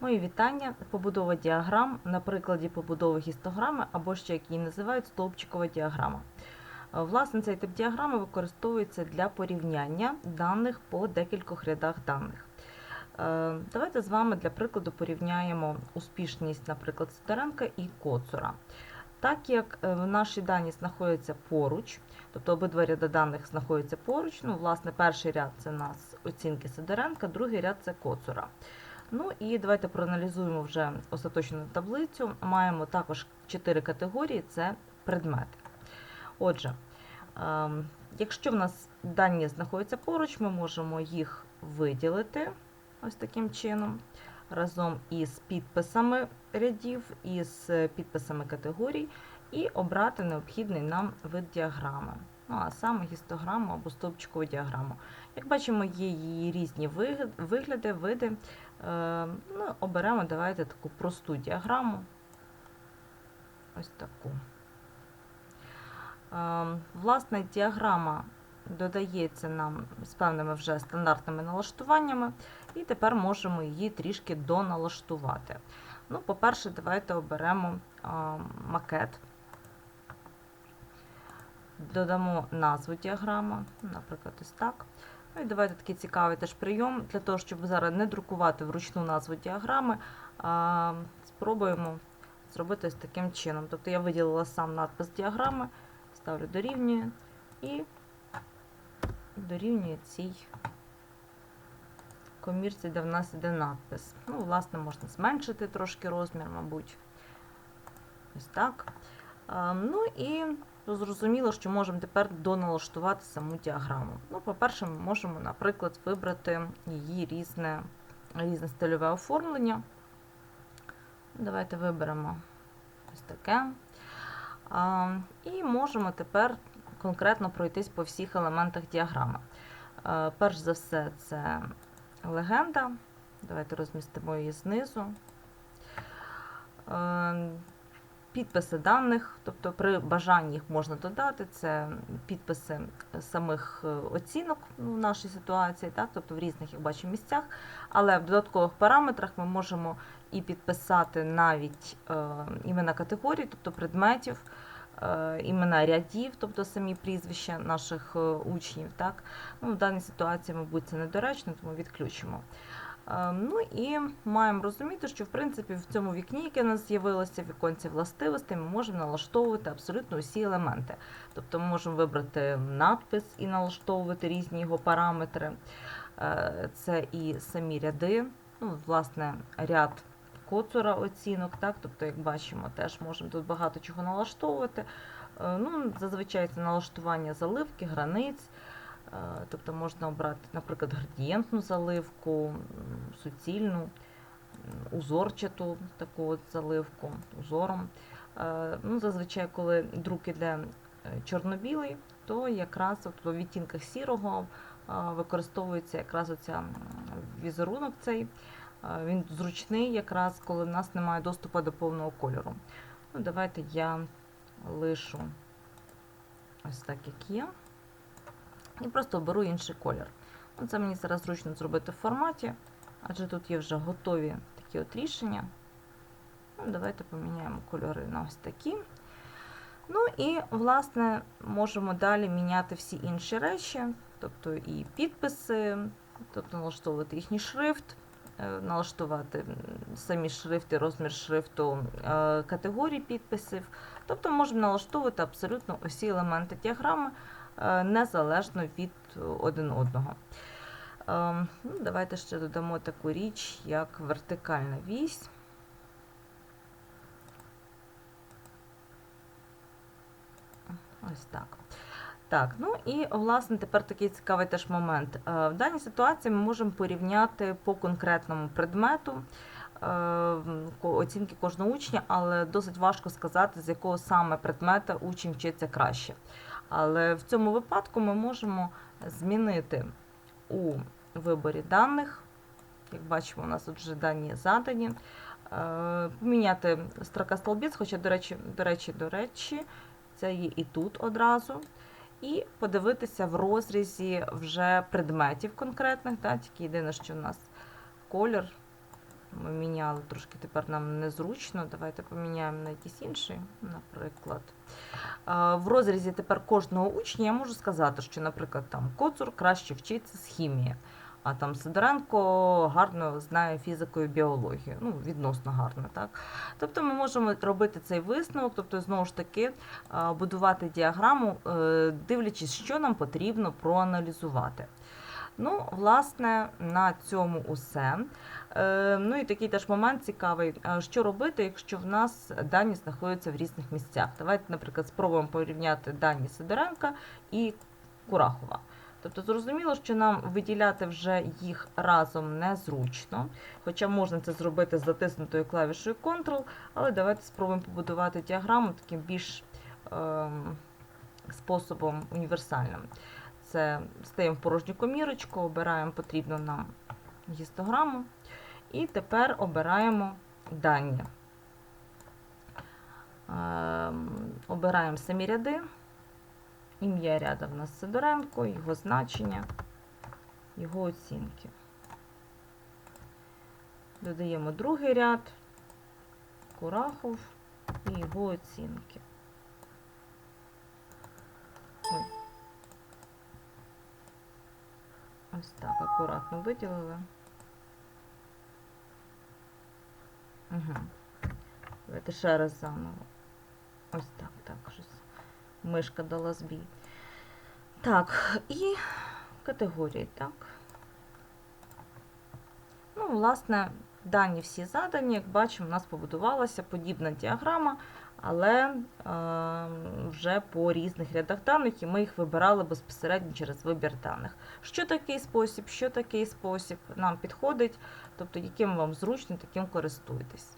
Мої вітання. Побудова діаграм на прикладі побудови гістограми або ще як її називають стовпчикова діаграма. Е, Власне, цей тип діаграми використовується для порівняння даних по декількох рядах даних. Е, Давайте з вами для прикладу порівняємо успішність, наприклад, Сидоренка і Коцура. Так як е, наші дані знаходяться поруч, тобто обидва ряди даних знаходяться поруч, ну, власне, перший ряд це у нас оцінки Сидоренка, другий ряд це Коцура. Ну і давайте проаналізуємо вже остаточну таблицю. Маємо також чотири категорії це предмети. Отже, ем, якщо в нас дані знаходяться поруч, ми можемо їх виділити ось таким чином, разом із підписами рядів, із підписами категорій, і обрати необхідний нам вид діаграми. Ну, а саме гістограму або стовпчикову діаграму. Як бачимо, є її різні вигляди, види. Е, ну, оберемо давайте таку просту діаграму. Ось таку. Е, власне, діаграма додається нам з певними вже стандартними налаштуваннями, і тепер можемо її трішки доналаштувати. Ну, по-перше, давайте оберемо е, макет. Додамо назву діаграми, наприклад, ось так. І давайте такий цікавий теж прийом для того, щоб зараз не друкувати вручну назву діаграми, а спробуємо зробити ось таким чином. Тобто я виділила сам надпис діаграми, ставлю дорівнює і дорівнює цій комірці, де в нас іде надпис. Ну, власне, можна зменшити трошки розмір, мабуть. Ось так. А, Ну і зрозуміло, що можемо тепер доналаштувати саму діаграму. Ну, по-перше, ми можемо, наприклад, вибрати її різне, різне стильове оформлення. Давайте виберемо ось таке. І можемо тепер конкретно пройтись по всіх елементах діаграми. Е, Перш за все, це легенда. Давайте розмістимо її знизу. Підписи даних, тобто при бажанні їх можна додати, це підписи самих е, оцінок в нашій ситуації, так, тобто в різних, як бачимо, місцях. Але в додаткових параметрах ми можемо і підписати навіть е, імена категорій, тобто предметів, е, імена рядів, тобто самі прізвища наших учнів. Так. Ну, в даній ситуації, мабуть, це недоречно, тому відключимо. Е, Ну і маємо розуміти, що в принципі в цьому вікні, яке у нас з'явилося в віконці властивостей, ми можемо налаштовувати абсолютно усі елементи. Тобто ми можемо вибрати надпис і налаштовувати різні його параметри. Е, Це і самі ряди, ну, власне, ряд коцура оцінок, так? тобто, як бачимо, теж можемо тут багато чого налаштовувати. Е, Ну, зазвичай це налаштування заливки, границь. Е, Тобто можна обрати, наприклад, градієнтну заливку, суцільну, узорчату таку от заливку узором. Е, Ну, зазвичай, коли друк іде чорно-білий, то якраз от у відтінках сірого е, використовується якраз оця візерунок цей. Він зручний, якраз коли в нас немає доступу до повного кольору. Ну, давайте я лишу ось так, як є. І просто оберу інший колір. Ну, Це мені зараз зручно зробити в форматі, адже тут є вже готові такі от рішення. Ну, давайте поміняємо кольори на ось такі. Ну і, власне, можемо далі міняти всі інші речі, тобто і підписи, тобто налаштовувати їхній шрифт, е, налаштувати самі шрифти, розмір шрифту, е, категорії підписів. Тобто можемо налаштовувати абсолютно усі елементи діаграми незалежно від е, один одного. Ем, Ну, давайте ще додамо таку річ, як вертикальна вісь. Ось так. Так, ну і власне тепер такий цікавий теж момент. Е, В даній ситуації ми можемо порівняти по конкретному предмету е, оцінки кожного учня, але досить важко сказати, з якого саме предмета учень вчиться краще. Але в цьому випадку ми можемо змінити у виборі даних. Як бачимо, у нас тут вже дані задані. Е, Поміняти строка столбіць, хоча, до речі, до речі, до речі, це є і тут одразу. І подивитися в розрізі вже предметів конкретних, да, тільки єдине, що у нас колір Ми міняли трошки, тепер нам незручно. Давайте поміняємо на якийсь інший, наприклад. В розрізі тепер кожного учня я можу сказати, що, наприклад, там Коцур краще вчиться з хімії, а там Сидоренко гарно знає фізику і біологію. Ну, відносно гарно, так? Тобто ми можемо робити цей висновок, тобто, знову ж таки, будувати діаграму, е, дивлячись, що нам потрібно проаналізувати. Ну, власне, на цьому усе. Е, Ну і такий теж момент цікавий. е, Що робити, якщо в нас дані знаходяться в різних місцях? Давайте, наприклад, спробуємо порівняти дані Сидоренка і Курахова. Тобто зрозуміло, що нам виділяти вже їх разом незручно, хоча можна це зробити з затиснутою клавішою Ctrl, але давайте спробуємо побудувати діаграму таким більш ем, способом універсальним. Це стаємо в порожню комірочку, обираємо потрібну нам гістограму. І тепер обираємо дані. Ем, Обираємо самі ряди. Ім'я ряда в нас Сидоренко, його значення, його оцінки. Додаємо другий ряд, Курахов і його оцінки. Ось так, акуратно виділили. Угу. Давайте ще раз заново. Ось так, так, щось. Мишка дала збій. Так, і категорії, так. Ну, власне, дані всі задані. Як бачимо, у нас побудувалася подібна діаграма, але е, вже по різних рядах даних, і ми їх вибирали безпосередньо через вибір даних. Що такий спосіб, що такий спосіб нам підходить, тобто яким вам зручно, таким користуйтесь.